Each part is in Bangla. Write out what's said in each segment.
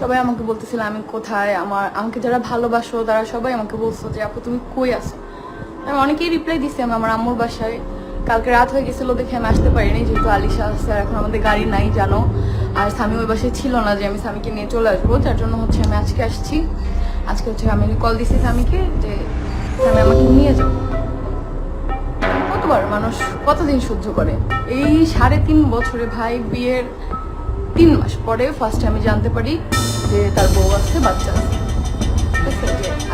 সবাই আমাকে বলতেছিল, আমি কোথায়? আমার, আমাকে যারা ভালোবাসো, তারা সবাই আমাকে বলছো যে, আপু, তুমি কই আছো? আমি অনেকেই রিপ্লাই দিছি, আমি আমার আম্মুর বাসায়। কালকে রাত হয়ে গেছিল দেখে আমি আসতে পারিনি, যেহেতু আলিশা আসছে আর এখন আমাদের গাড়ি নাই, জানো। আর স্বামী ওই বাসায় ছিল না যে, আমি স্বামীকে নিয়ে চলে আসব। যার জন্য হচ্ছে আমি আজকে আসছি। আজকে হচ্ছে আমি কল দিছি স্বামীকে যে, স্বামী আমাকে নিয়ে যাব কতবার মানুষ কতদিন সহ্য করে? এই সাড়ে তিন বছরে ভাই, বিয়ের তিন মাস পরে ফার্স্ট আমি জানতে পারি যে তার বউ আছে, বাচ্চা আছে।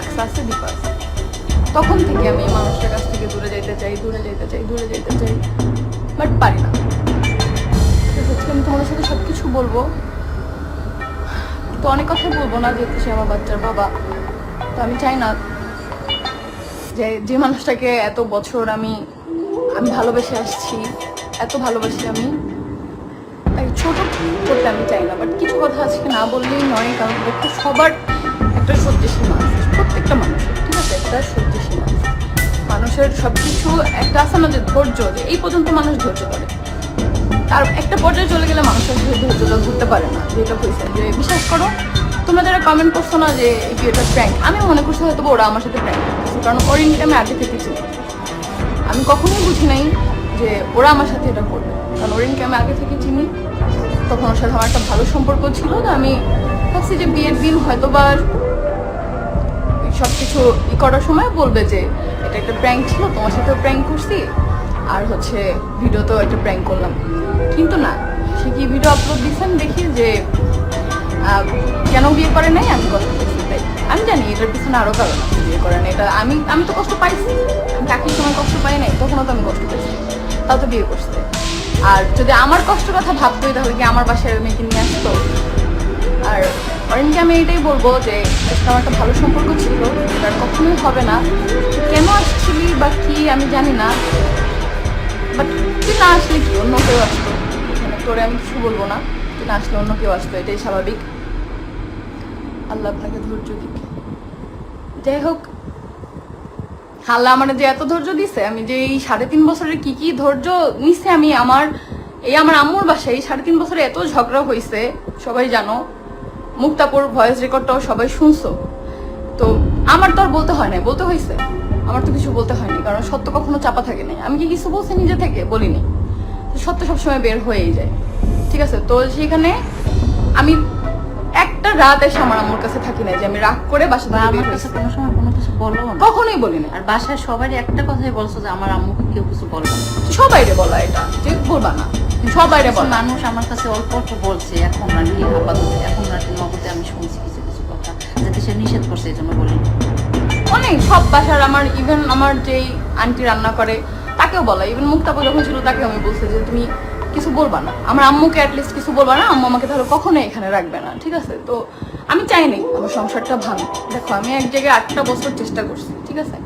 আকসা আছে দীপা আছে। তখন থেকে আমি মানুষটার কাছ থেকে দূরে যেতে চাই, দূরে যেতে চাই, দূরে যেতে চাই বাট পারি না? আমি তোমাদের সাথে সব কিছু বলব। তো অনেক কথা বলব না, যেহেতু সে আমার বাচ্চার বাবা। তো আমি চাই না যে যে মানুষটাকে এত বছর আমি আমি ভালোবেসে আসছি, এত ভালোবাসি আমি। ছোট করতে আমি চাই না বাট কিছু কথা আজকে না বললেই নয়, কারণ দেখো সবার একটা সহ্য সীমা আছে, প্রত্যেকটা মানুষের, ঠিক আছে? একটা সহ্য সীমা আছে। মানুষের সব কিছু একটা আছে না যে ধৈর্য, যে এই পর্যন্ত মানুষ ধৈর্য ধরে। তার একটা পর্যায়ে চলে গেলে মানুষ আসলে ধৈর্যটা ধরতে পারে না যেটা হয়েছে। যে বিশ্বাস করো, তোমরা যারা কমেন্ট করছ না যে এই বিয়েটা প্র্যাঙ্ক আমি মনে করছি হয়তো ওরা আমার সাথে প্র্যাঙ্ক করছে কারণ ওরিনকে আমি আগে থেকে চিনি। আমি কখনোই বুঝি নাই যে ওরা আমার সাথে এটা করবে। কারণ আমি আগে থেকে চিনি। তখন ওর সাথে আমার একটা ভালো সম্পর্ক ছিল তো আমি ভাবছি যে বিয়ের দিন হয়তো বা সব কিছু ই করার সময় বলবে যে এটা একটা প্র্যাঙ্ক ছিল, তোমার সাথেও প্র্যাঙ্ক করছি। আর হচ্ছে ভিডিওতেও একটা প্র্যাঙ্ক করলাম। কিন্তু না, সে কি ভিডিও আপলোড দিচ্ছেন দেখি যে কেন বিয়ে করে নাই আমি কষ্ট পেয়েছি তাই। আমি জানি এটার পিছনে আরও কারণ আছে, বিয়ে করে না এটা আমি আমি তো কষ্ট পাইছি। আমি চাকরির সময় কষ্ট পাই নাই, তখনও তো আমি কষ্ট পেয়েছি তাও তো বিয়ে করছে। আর যদি আমার কষ্টের কথা ভাবতোই তাহলে কি আমার বাসায় মেয়েকে নিয়ে আসতো? আর অরেনকে আমি এটাই বলব যে আমার একটা ভালো সম্পর্ক ছিল আর কখনোই হবে না। কেন আসছিলি বা কি আমি জানি না। বাট তুই না আসলে কি, অন্য কেউ আসতো? মানে তোরে আমি কিছু বলব না। তুই না আসলে অন্য কেউ আসতো, এটাই স্বাভাবিক। আল্লাহ আপনাকে ধৈর্য দিক। যাই হোক আল্লাহ আমার যে এত ধৈর্য দিছে, আমি যে এই সাড়ে তিন বছরের কি কি ধৈর্য নিছে আমি আমার, এই আমার আম্মুর বাসায় এই সাড়ে তিন বছরে এত ঝগড়া হয়েছে সবাই জানো। মুক্তাপুর ভয়েস রেকর্ডটাও সবাই শুনছো। তো আমার তো আর বলতে হয় না বলতে হয়েছে আমার তো কিছু বলতে হয়নি, কারণ সত্য কখনো চাপা থাকে নাই। আমি কি কিছু বলছি নিজে থেকে? বলিনি। সত্য সবসময় বের হয়েই যায়। ঠিক আছে, তো সেখানে আমি একটা রাত এসে আমার আম্মুর কাছে থাকি না যে আমি রাগ করে বাসা থেকে আমার কাছে কোনো সময় কোনো কিছু বলো না। কখনোই বলি না আর বাসায় সবারই একটা কথাই বলছো যে আমার আম্মুকে কেউ কিছু বলবে না। সবাইরে বলা এটা যে বলবা না। সবাইরে কিছু বলা। মানুষ আমার কাছে অল্প অল্প বলছে এখন নাকি আপাতত এখন নাকি নগদে আমি শুনছি কিছু কিছু কথা যাতে সে নিষেধ করছে এই জন্য বলি অনেক সব বাসার আমার ইভেন আমার যেই আন্টি রান্না করে তাকেও বলা। ইভেন মুক্তাপু যখন ছিল তাকে আমি বলছি যে তুমি কিছু বলবা না। আমার আম্মুকে অ্যাটলিস্ট কিছু বলবা না, আম্মু আমাকে তাহলে কখনো এখানে রাখবে না, ঠিক আছে? তো আমি চাইনি আমার সংসারটা ভাঙ দেখো, আমি এক জায়গায় আটটা বছর চেষ্টা করছি, ঠিক আছে?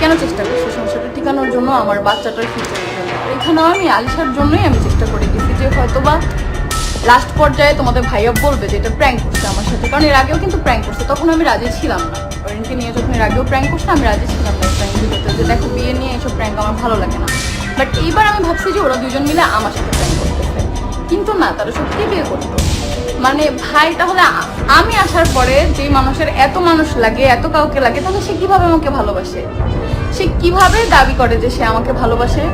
কেন চেষ্টা করছি? সংসারটা টিকানোর জন্য আমার বাচ্চাটার ফিউচারের জন্য এখানেও আমি আলিশার জন্যই আমি চেষ্টা করে গেছি যে হয়তো বা লাস্ট পর্যায়ে তোমাদের ভাইয়া বলবে যে এটা প্র্যাঙ্ক করছে আমার সাথে। কারণ এর আগেও কিন্তু প্র্যাঙ্ক করছে, তখন আমি রাজি ছিলাম না। অরিনকে নিয়ে যখন এর আগেও প্র্যাঙ্ক করছে, আমি রাজি ছিলাম না প্র্যাঙ্ক যে দেখো, বিয়ে নিয়ে এসব প্র্যাঙ্ক আমার ভালো লাগে না। বাট এইবার আমি ভাবছি যে ওরা দুজন মিলে আমার সাথে করতেছে কিন্তু না, তারা সত্যি বিয়ে করতো। মানে ভাই, তাহলে আমি আসার পরে যে মানুষের এত মানুষ লাগে, এত কাউকে লাগে, তাহলে সে কীভাবে আমাকে ভালোবাসে? সে কীভাবে দাবি করে যে সে আমাকে ভালোবাসে?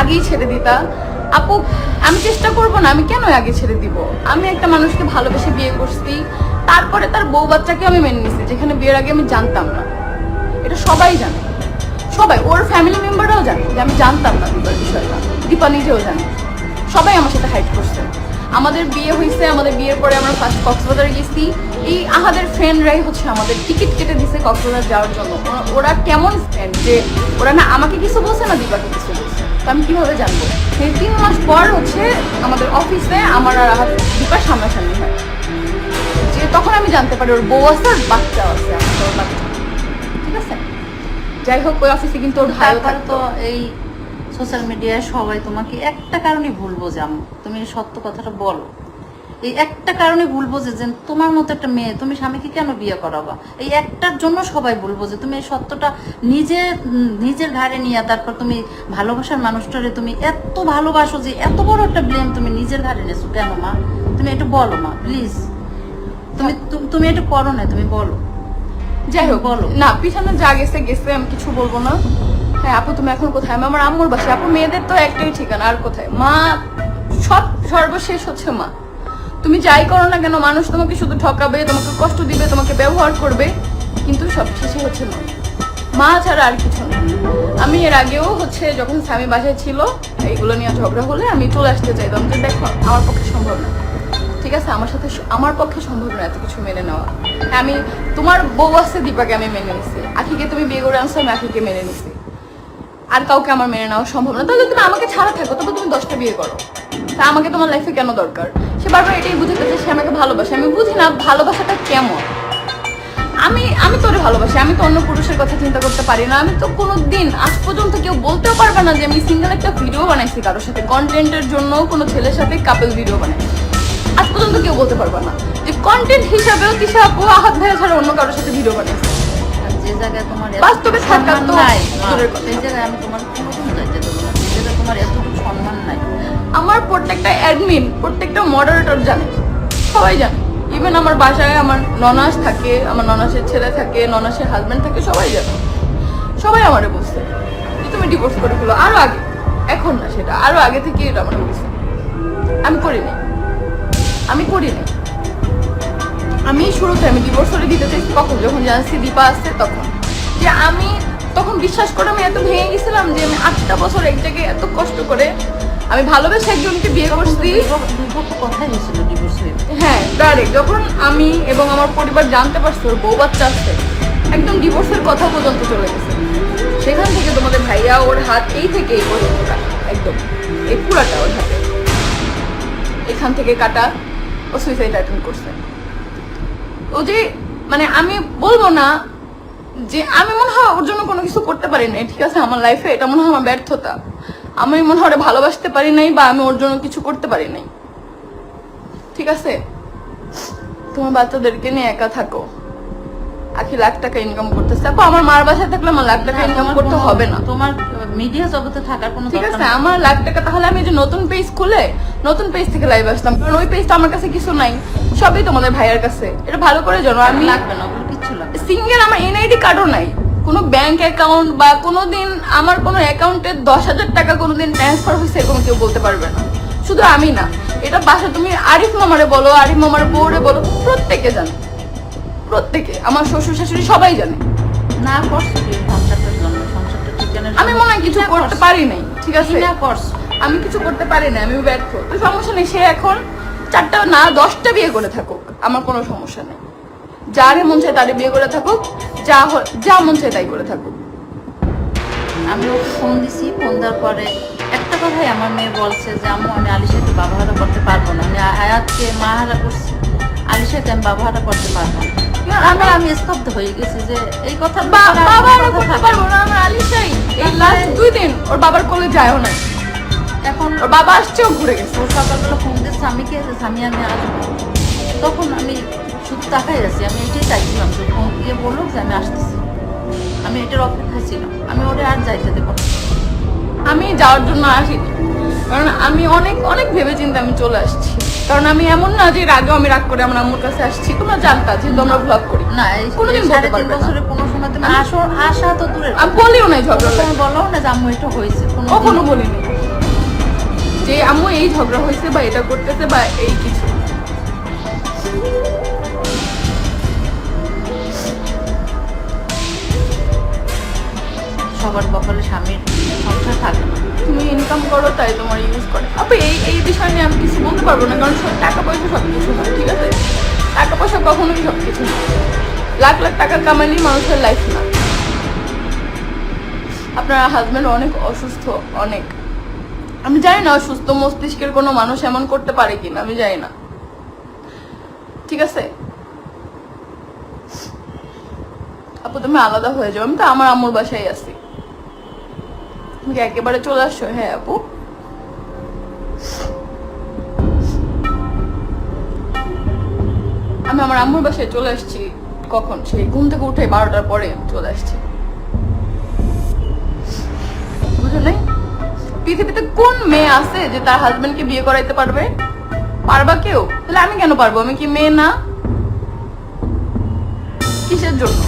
আগেই ছেড়ে দিতা। আপু, আমি চেষ্টা করব না, আমি কেন আগে ছেড়ে দিব? আমি একটা মানুষকে ভালোবেসে বিয়ে করছি। তারপরে তার বউ বাচ্চাকে আমি মেনে নিছি, যেখানে বিয়ের আগে আমি জানতাম না। এটা সবাই জানে। সবাই, ওর ফ্যামিলি মেম্বাররাও জানে যে আমি জানতাম না দীপার বিষয়টা। দীপা নিজেও জানে। সবাই আমার সাথে হাইট করছে। আমাদের বিয়ে হয়েছে আমাদের বিয়ের পরে আমরা ফার্স্ট কক্সবাজার গেছি। এই আহাদের ফ্রেন্ডরাই হচ্ছে আমাদের টিকিট কেটে দিছে কক্সবাজার যাওয়ার জন্য। ওরা- কেমন ফ্রেন্ড যে ওরা না আমাকে কিছু বলছে না, দীপাকে কিছু বলছে। তো আমি কীভাবে জানব? সেই তিন মাস পর হচ্ছে আমাদের অফিসে আমার আর আহাদ দীপার সামনাসামনি হয়। যে তখন আমি জানতে পারি ওর বউ আছে আর বাচ্চা আছে, আমার বাচ্চা। যাই হোক ওই অফিসে কিন্তু ওর ভাইও থাকতো। তো এই সোশ্যাল মিডিয়ায় সবাই তোমাকে একটা কারণে ভুলবো যে তুমি সত্য কথাটা বলো। এই একটা কারণে ভুলবো যে তোমার মতো একটা মেয়ে তুমি স্বামীকে কেন বিয়ে করাবা? এই একটার জন্য সবাই ভুল যে তুমি এই সত্যটা নিজে নিজের ঘাড়ে নিয়ে তারপর তুমি ভালোবাসার মানুষটারে তুমি এত ভালোবাসো যে এত বড় একটা ব্লেম তুমি নিজের ঘাড়ে নিয়েছো। কেন মা? তুমি একটু বলো মা প্লিজ তুমি তুমি এটা করো না তুমি বলো। যাই হোক বলো। না পিছনে যা গেছে গেছে আমি কিছু বলব না। হ্যাঁ আপু তুমি এখন কোথায়? আমি আমার আম্মুর বাসায়। আপু মেয়েদের তো একটাই ঠিকানা আর কোথায়? মা সব সর্বশেষ হচ্ছে মা। তুমি যাই করো না কেন মানুষ তোমাকে শুধু ঠকাবে তোমাকে কষ্ট দিবে তোমাকে ব্যবহার করবে কিন্তু সব শেষে হচ্ছে মা। মা ছাড়া আর কিছু না। আমি এর আগেও হচ্ছে যখন স্বামী বাসায় ছিল এইগুলো নিয়ে ঝগড়া হলে আমি চলে আসতে চাইতাম। যে দেখো আমার পক্ষে সম্ভব না। ঠিক আছে, আমার সাথে আমার পক্ষে সম্ভব না এত কিছু মেনে নেওয়া। আমি তোমার বউ আছে দীপাকে আমি মেনে নিছি। আখিকে তুমি বিয়ে করে আনছো, আমি আখিকে মেনে নিছি। আর কাউকে আমার মেনে নেওয়া সম্ভব না। তাহলে তুমি আমাকে ছাড়া থাকো তবে তুমি দশটা বিয়ে করো। তা আমাকে তোমার লাইফে কেন দরকার? সে বারবার এটাই বুঝতে যে সে আমাকে ভালোবাসে। আমি বুঝি না ভালোবাসাটা কেমন। আমি আমি তোরে ভালোবাসি, আমি তো অন্য পুরুষের কথা চিন্তা করতে পারি না। আমি তো কোনো দিন আজ পর্যন্ত কেউ বলতেও পারবে না যে আমি সিঙ্গেল একটা ভিডিও বানাইছি কারোর সাথে। কন্টেন্টের জন্য কোনো ছেলের সাথে কাপেল ভিডিও বানাইছি। আজ পর্যন্ত কেউ বলতে পারবে না। যে কন্টেন্ট হিসাবেও তিশা আপু আহাত ভাইয়া ছাড়া অন্য কারোর সাথে ভিডিও বানাইছে আর যে জায়গায় তোমার বাস্তবে থাকা তো নাই। সেই জায়গায় আমি তোমার কোনোদিন যাইতে দেবো না। সেই জায়গায় তোমার এতটুকু সম্মান নাই। আমার প্রত্যেকটা অ্যাডমিন প্রত্যেকটা মডারেটর জানে। সবাই জানে। ইভেন আমার বাসায় আমার ননাস থাকে আমার ননাসের ছেলে থাকে ননাসের হাজবেন্ড থাকে সবাই জানে। সবাই আমারে বলছে যে তুমি ডিভোর্স করে ফেলো। আরও আগে। এখন না সেটা। আরও আগে থেকে এটা আমার বলছে। আমি করিনি। আমি করি করিনি আমি শুরুতে আমি ডিভোর্স করে দিতে চাইছি কখন যখন জানছি দীপা আসছে তখন। যে আমি তখন বিশ্বাস করে আমি এত ভেঙে গেছিলাম যে আমি আটটা বছর এক জায়গায় এত কষ্ট করে আমি ভালোবেসে একজনকে বিয়ে করছি। কথাই হয়েছিল ডিভোর্স হয়ে হ্যাঁ ডাইরেক্ট যখন আমি এবং আমার পরিবার জানতে পারছে ওর বউ বাচ্চা আসছে একদম ডিভোর্সের কথা পর্যন্ত চলে গেছে। সেখান থেকে তোমাদের ভাইয়া ওর হাত এই থেকে এই পর্যন্ত একদম এই পুরাটা ওর হাতে। এখান থেকে কাটা ও সুইসাইড করছে। ও যে মানে আমি বলব না যে আমি মনে হয় ওর জন্য কোনো কিছু করতে পারি নাই ঠিক আছে? আমার লাইফে এটা মনে হয় আমার ব্যর্থতা। আমি মনে হয় ভালোবাসতে পারি নাই বা আমি ওর জন্য কিছু করতে পারি নাই। ঠিক আছে? তোমার বাচ্চাদেরকে নিয়ে একা থাকো। আখি লাখ টাকা ইনকাম করতেছে। আপু আমার মার বাসায় থাকলে আমার লাখ টাকা ইনকাম করতে হবে না। তোমার মিডিয়া জগতে থাকার কোনো ঠিক আছে? আমার লাখ টাকা তাহলে আমি যে নতুন পেজ খুলে নতুন পেজ থেকে লাইভ আসতাম কারণ ওই পেজটা আমার কাছে কিছু নাই সবই তোমাদের ভাইয়ের কাছে। এটা ভালো করে জানো আমি লাগবে না লাগবে না। সিঙ্গেল আমার এনআইডি কার্ডও নাই। কোনো ব্যাংক অ্যাকাউন্ট বা কোনো দিন আমার কোনো অ্যাকাউন্টে দশ হাজার টাকা কোনো দিন ট্রান্সফার হয়েছে এরকম কেউ বলতে পারবে না। শুধু আমি না এটা বাসা তুমি আরিফ মামারে বলো আরিফ মামার বউরে বলো প্রত্যেকে জানে। প্রত্যেকে আমার শ্বশুর শাশুড়ি সবাই জানে। না করছ সংসারটার জন্য সংসারটা ঠিকানার আমি মনে হয় কিছু করতে পারি নাই ঠিক আছে? না করছ? আমি কিছু করতে পারি না আমি ব্যর্থ। তো সমস্যা নেই সে এখন চারটা না দশটা বিয়ে করে থাকুক আমার কোনো সমস্যা নেই। যারে মন চায় তারে বিয়ে করে থাকুক যা যা মন চায় তাই করে থাকুক। আমি ওকে ফোন দিছি ফোন দেওয়ার পরে একটা কথাই আমার মেয়ে বলছে যে আম্মু আমি আলিশাকে বাবাহারা করতে পারব না। আমি আয়াতকে মাহারা করছি আলিশাকে আমি বাবাহারা করতে পারব না। আমি আমি স্তব্ধ হয়ে গেছি যে এই কথা বাবা করতে পারব না। আমার আলিশাই। এই লাস্ট দুই দিন ওর বাবার কোলে যায়ও না এখন ওর বাবা আসছেও ঘুরে গেছে। ও সকালবেলা ফোন দিয়ে স্বামীকে যে স্বামী আমি আসব তখন আমি শুধু তাকাই আছি আমি এটাই চাইছিলাম যে ফোন দিয়ে বলল যে আমি আসতেছি। আমি এটার অপেক্ষায় ছিলাম আমি ওরে আর যাইতে দেবো আমি যাওয়ার জন্য আসিনি কারণ আমি অনেক অনেক ভেবে চিন্তে আমি চলে আসছি। কারণ আমি এমন না যে আগেও আমি রাগ করে আমার আম্মুর কাছে আসছি তোমরা জানতা যেহেতু আমরা ভ্লগ করি। না কোনোদিন বলতে পারবে বছরে কোনো সময় তুমি আসো আসা তো দূরে আমি বলিও নাই ঝগড়া বলো না যে আম্মু এটা হয়েছে কোনো কখনো বলিনি। যে আম্মু এই ঝগড়া হয়েছে বা এটা করতেছে বা এই কিছু। সবার কপালে স্বামীর সংসার থাকে না। তুমি ইনকাম করো তাই তোমার ইউজ করে। আপু এই এই বিষয় নিয়ে আমি কিছু বলতে পারব না কারণ সব টাকা পয়সা সব কিছু না ঠিক আছে? টাকা পয়সা কখনোই সব কিছু না। লাখ লাখ টাকা কামালেই মানুষের লাইফ না। আপনার হাজবেন্ড অনেক অসুস্থ অনেক। আমি জানি না অসুস্থ মস্তিষ্কের কোনো মানুষ এমন করতে পারে কিনা, আমি জানি না। ঠিক আছে? আপু, তুমি আলাদা হয়ে যাও, আমি তো আমার আম্মুর বাসায় আছি। তুমি একেবারে চলে আসছো? হ্যাঁ আপু। আমি আমার আম্মুর বাসায় চলে আসছি কখন? সেই ঘুম থেকে উঠে বারোটার পরে চলে আসছি। বুঝো নাই? পৃথিবীতে কোন মেয়ে আছে যে তার হাজবেন্ডকে বিয়ে করাইতে পারবে? পারবা কেউ? তাহলে আমি কেন পারব? আমি কি মেয়ে না? কিসের জন্য?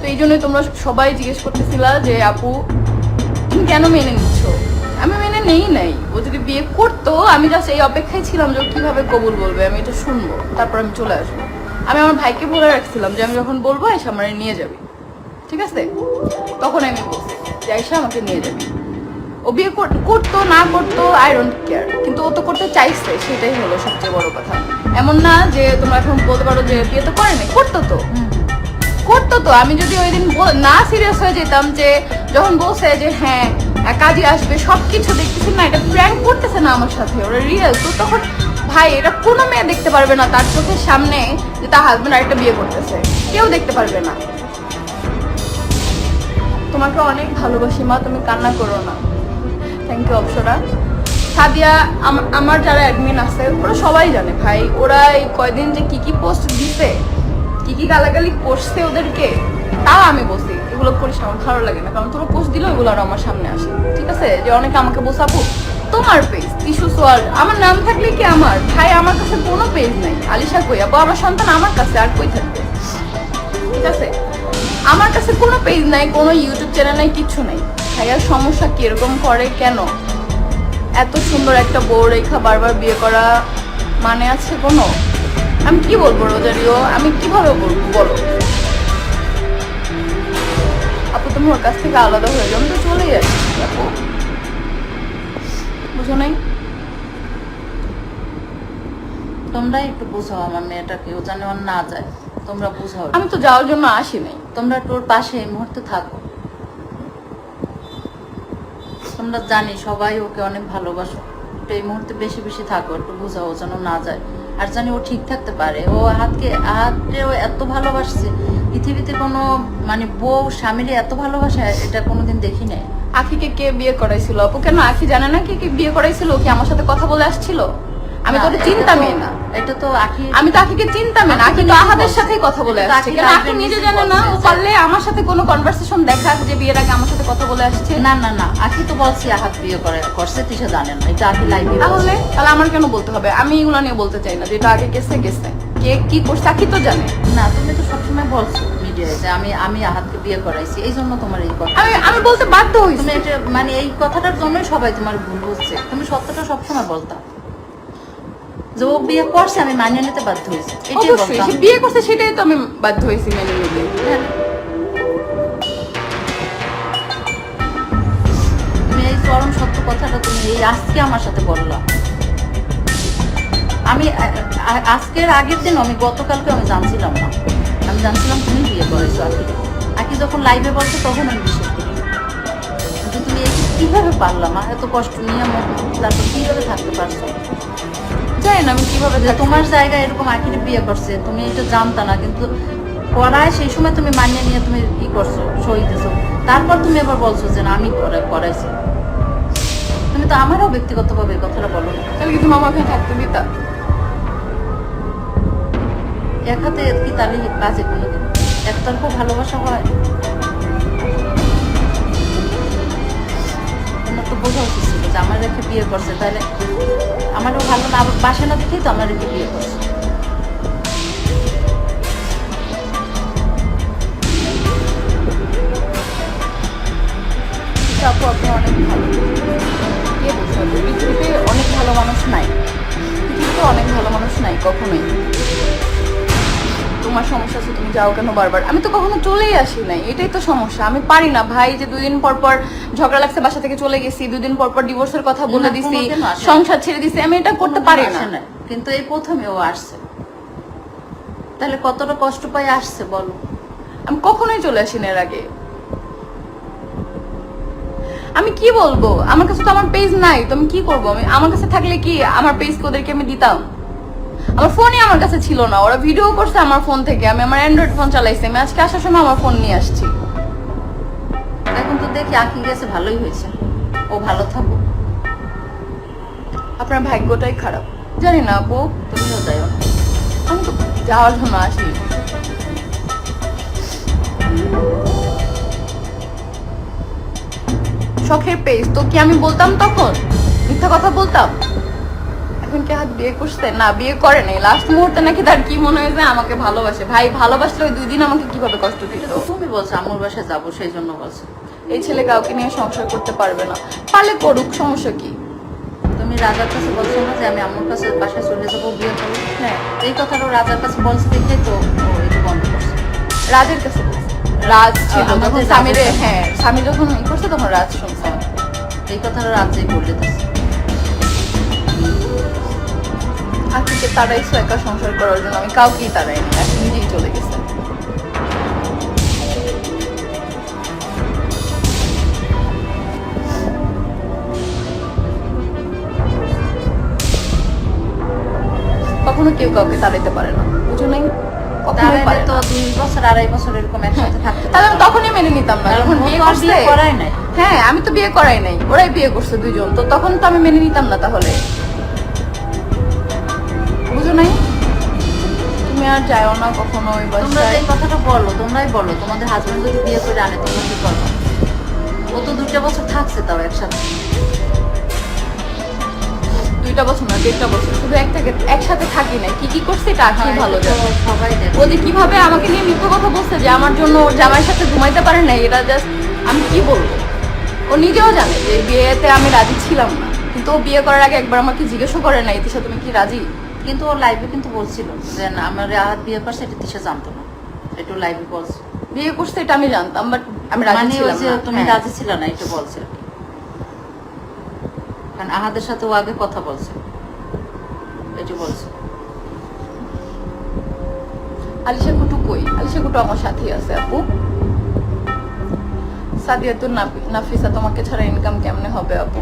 তো এই জন্যই তোমরা সবাই জিজ্ঞেস করতেছিলা যে, আপু, তুমি কেন মেনে নিচ্ছ? আমি মেনে নেই নাই। ও যদি বিয়ে করতো, আমি জাস্ট এই অপেক্ষায় ছিলাম যে কীভাবে কবুল বলবে, আমি এটা শুনব। তারপর আমি চলে আসব। আমি আমার ভাইকে বলে রাখছিলাম যে আমি যখন বলব এসে আমার নিয়ে যাবে। ঠিক আছে? তখন আমি বলছি যে এসে আমাকে নিয়ে যাবি। ও বিয়ে কর- করতো, না করতো আই ডোন্ট কেয়ার কিন্তু ও তো করতে চাইছে, সেটাই হলো সবচেয়ে বড় কথা। এমন না যে, তোমরা এখন বলতে পারো যে, বিয়ে তো করেনি করতো তো। করতো তো। আমি যদি ওই দিন না সিরিয়াস হয়ে যেতাম যে, যখন বলছে যে হ্যাঁ কাজে আসবে সব কিছু দেখতেছি, না এটা প্র্যাঙ্ক করতেছে না আমার সাথে, ওরা রিয়েল তো তখন ভাই, এটা কোনো মেয়ে দেখতে পারবে না। তার চোখের সামনে যে তার হাজবেন্ড আরেকটা বিয়ে করতেছে। কেউ দেখতে পারবে না। তোমাকে অনেক ভালোবাসি মা, তুমি কান্না করো না। Thank you Apsara. সাদিয়া আমার যারা অ্যাডমিন আছে, ওরা সবাই জানে ভাই, ওরা এই কয়দিন যে কি কি পোস্ট দিছে, কি কি গালাগালি করছে ওদেরকে, তাও আমি বসি এগুলো করিস আমার ভালো লাগে না। কারণ তোরা পোস্ট দিলেও এগুলো আর আমার সামনে আসে ঠিক আছে? যে অনেকে আমাকে বসাবো তোমার পেজ টিসু সোয়াল আমার নাম থাকলে কি আমার? ভাই, আমার কাছে কোনো পেজ নাই। আলিশা কই? আপু আমার সন্তান আমার কাছে, আর কই থাকবে? ঠিক আছে? আমার কাছে কোনো পেজ নাই, কোনো ইউটিউব চ্যানেল নাই, কিছু নাই। ভাইয়ার সমস্যা কীরকম করে, কেন? এত সুন্দর একটা বউ রেখা বারবার বিয়ে করা মানে আছে কোনো? আমি কি বলব, রোজারিও? আমি কীভাবে বলব, বলো? আপু, তুমি ওর কাছ থেকে আলাদা হয়ে যাও তো চলে আসছি, আপু। বুঝো নাই? তোমরাই একটু বুঝাও আমার মেয়েটাকে ও যেন না যায়। তোমরা বুঝাও আমি তো যাওয়ার জন্য আসি নাই। তোমরা তোর পাশে এই মুহূর্তে থাকো। তোমরা জানি সবাই ওকে অনেক ভালোবাসো। একটু এই মুহূর্তে বেশি বেশি থাকো একটু বুঝাও ও যেন না যায়। আর জানি ও ঠিক থাকতে পারে। ও হাতকে হাতকে ও এত ভালোবাসছে। পৃথিবীতে কোনো মানে বউ স্বামীরে এত ভালোবাসে এটা কোনোদিন দেখি নাই। আখিকে কে বিয়ে করাইছিল? আপু কেন আখি জানে না কে কে বিয়ে করাইছিল? কি আমার সাথে কথা বলে আসছিল? আমি তো এটা চিন্তামই না। এটা তো আখি আমি তো আখিকে চিন্তামই না। আখি তো আহাদের। সাথেই কথা বলে আসছে। আখি কেন আখি নিজে জানে না? ও পারলে আমার সাথে কোনো কনভারসেশন দেখাক যে বিয়ের আগে আমার সাথে কথা বলে আসছে? না না না। আখি তো বলছি আহাত বিয়ে করে করছে তিসা জানেন না। এটা আখি লাইভে তাহলে? তাহলে আমার কেন বলতে হবে? আমি এগুলো নিয়ে বলতে চাই না যেটা আগে গেছে গেছে। কে কি করছে আখি তো জানে। না তুমি তো সবসময় বলছো। মিডিয়ায় যে আমি আমি আহাতকে বিয়ে করাইছি এই জন্য তোমার এই কথা। আমি আমি বলতে বাধ্য হইছি। তুমি এটা মানে এই কথাটার জন্যই সবাই তোমার ভুল বুঝছে। তুমি সত্যটা সবসময় বলতা। যে ও বিয়ে করছে আমি মানিয়ে নিতে বাধ্য হয়েছি এটাই বলতাম। বিয়ে করছে সেটাই তো আমি বাধ্য হয়েছি মেনে নিতে। হ্যাঁ। চরম সত্য কথাটা তুমি এই আজকে আমার সাথে বললা। আমি আজকের আগের দিন আমি গতকালকে আমি জানছিলাম না। আমি জানছিলাম তুমি বিয়ে করেছ আকি আকি যখন লাইভে বলছো তখন আমি বিশ্বাস করি। কিন্তু তুমি এই কীভাবে পারলাম আর এত কষ্ট নিয়ে আমার তারপর কীভাবে থাকতে পারছ? জানি না আমি কীভাবে তোমার জায়গায় এরকম আখিরে বিয়ে করছে তুমি এটা জানতা না কিন্তু করায় সেই সময় তুমি মানিয়ে নিয়ে তুমি ই করছ সই দিছো। তারপর তুমি আবার বলছো যে না আমি করা- করাইছি তুমি তো আমারও ব্যক্তিগতভাবে এই কথাটা বলো। তাহলে কি তুমি আমাকে থাকতে দিতা এক হাতে কি তালি বাজে কাজে কোনোদিন একতরফা ভালোবাসা হয়। তোমার তো বোঝা উচিত ছিল যে আমার রেখে বিয়ে করছে তাহলে আমারও ভালো না, বাসে না দেখেই তো আমার রেখে বিয়ে করছে। অনেক ভালো। কে বোঝাবে পৃথিবীতে অনেক ভালো মানুষ নাই। পৃথিবীতে অনেক ভালো মানুষ নাই, কখনোই। তোমার সমস্যা আছে তুমি যাও কেন বারবার? আমি তো কখনো চলেই আসি নাই এটাই তো সমস্যা। আমি পারি না ভাই যে দুদিন পর পর ঝগড়া লাগছে বাসা থেকে চলে গেছি দুদিন পর পর ডিভোর্সের কথা বলে দিছি। সংসার ছেড়ে দিছি আমি এটা করতে পারি না। কিন্তু এই প্রথমে ও আসছে। তাহলে কতটা কষ্ট পাই আসছে বলো? আমি কখনোই চলে আসি না এর আগে। আমি কি বলব? আমার কাছে তো আমার পেজ নাই তো আমি কি করব? আমি আমার কাছে থাকলে কি আমার পেজ ওদেরকে আমি দিতাম? আমার ফোনই আমার কাছে ছিল না। ওরা ভিডিও করছে আমার ফোন থেকে। আমি আমার অ্যান্ড্রয়েড ফোন চালাইছি। আমি আজকে আসার সময় আমার ফোন নিয়ে আসছি। এখন তো দেখি আঁকি গেছে ভালোই হয়েছে। ও ভালো থাকো আপনার ভাগ্যটাই খারাপ। জানি না আপু। তুমিও যাইও। না আমি তো যাওয়ার জন্য আসি। শখের পেজ তো কি আমি বলতাম তখন? মিথ্যা কথা বলতাম? এখন হাত বিয়ে করছে? না বিয়ে করে নাই। লাস্ট মুহূর্তে নাকি তার কি মনে হয়েছে আমাকে ভালোবাসে? ভাই ভালোবাসলে ওই দুই দিন আমাকে কীভাবে কষ্ট দিত? তুমি বলছো আম্মুর বাসায় যাব সেই জন্য বলছো। এই ছেলে কাউকে নিয়ে সংসার করতে পারবে না। পারলে করুক সমস্যা কি? তুমি রাজার কাছে বলছো না যে আমি আম্মুর কাছে বাসায় চলে যাব বিয়ে করব? হ্যাঁ। এই কথাটা রাজার কাছে বলছে দেখে তো এটা বন্ধ করছে। রাজের কাছে। রাজ ছিল আমাদের স্বামীরে হ্যাঁ স্বামী যখন করছে তখন রাজ শুনছে। এই কথাটা রাজ্যেই বললে দিচ্ছে। আজকে তারাইছো একা সংসার করার জন্য? আমি কাউকেই তারাইনি এখন নিজেই চলে গেছে। কখনো কেউ কাউকে তাড়াইতে পারে না। বুঝো নাই? কখনোই তো দুই বছর আড়াই বছর এরকম একসাথে থাকতে তাহলে আমি তখনই মেনে নিতাম না। যখন বিয়ে করছে করাই নাই। হ্যাঁ আমি তো বিয়ে করাই নাই। ওরাই বিয়ে করছে দুজন তো তখন তো আমি মেনে নিতাম না তাহলে। বুঝো নাই? তুমি আর যাও না কখনো ওই তোমরা এই কথাটা বলো তোমরাই বলো তোমাদের হাজবেন্ড যদি বিয়ে করে আনে তোমরা কি করবে ও তো দুইটা বছর থাকছে তাও একসাথে। দুইটা বছর না দেড়টা বছর। শুধু একটা একসাথে থাকি না কি কি করছে এটা আসলে ভালো হ্যাঁ, জানে। সবাই ও যে কীভাবে আমাকে নিয়ে মিথ্যে কথা বলছে যে আমার জন্য ওর জামাইয়ের সাথে ঘুমাইতে পারে না এটা জাস্ট আমি কি বলব? ও নিজেও জানে যে বিয়েতে আমি রাজি ছিলাম না। কিন্তু ও বিয়ে করার আগে একবার আমাকে জিজ্ঞেসও করে না ইতিশা তুমি কি রাজি? কিন্তু ও লাইভে কিন্তু বলছিল যে না, আমার আহাত বিয়ে করছে এটা তিসে জানতো না। একটু লাইভে বলছে বিয়ে করছে এটা আমি জানতাম বাট আমি রাজি মানে ছিলাম যে না। তুমি হ্যাঁ। রাজি ছিল না এটা বলছে। কারণ আহাদের সাথে ও আগে কথা বলছে। এটা বলছে। আলিশা কুটু কই? আলিশা কুটু আমার সাথেই আছে আপু। সাদিয়া তো নাফিসা তোমাকে ছাড়া ইনকাম কেমনে হবে আপু?